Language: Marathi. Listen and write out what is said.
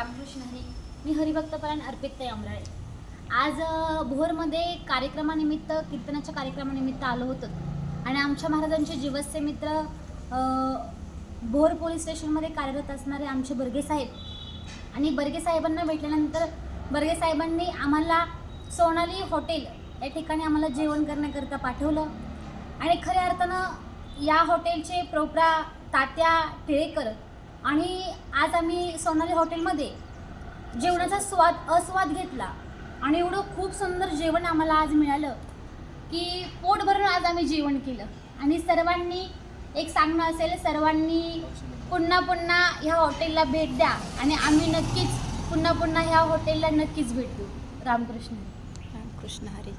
रामकृष्ण हरी. मी हरिभक्तपरायण अर्पित अमराळे. आज भोरमध्ये कार्यक्रमानिमित्त कीर्तनाच्या कार्यक्रमानिमित्त आलो होतो. आणि आमच्या महाराजांचे जीवस्य मित्र भोर पोलीस स्टेशनमध्ये कार्यरत असणारे आमचे बर्गे साहेब. आणि बर्गे साहेबांना भेटल्यानंतर बर्गे साहेबांनी आम्हाला सोनाली हॉटेल या ठिकाणी आम्हाला जेवण करण्याकरता पाठवलं. आणि खऱ्या अर्थानं या हॉटेलचे प्रोपरा तात्या टिळेकर आणि आज आम्ही सोनाली हॉटेलमध्ये जेवणाचा स्वाद अस्वाद घेतला. आणि एवढं खूप सुंदर जेवण आम्हाला आज मिळालं की पोट भरून आज आम्ही जेवण केलं. आणि सर्वांनी एक सांगणं असेल सर्वांनी पुन्हा पुन्हा ह्या हॉटेलला भेट द्या. आणि आम्ही नक्कीच पुन्हा पुन्हा ह्या हॉटेलला नक्कीच भेट देऊ. रामकृष्ण. रामकृष्ण हरी.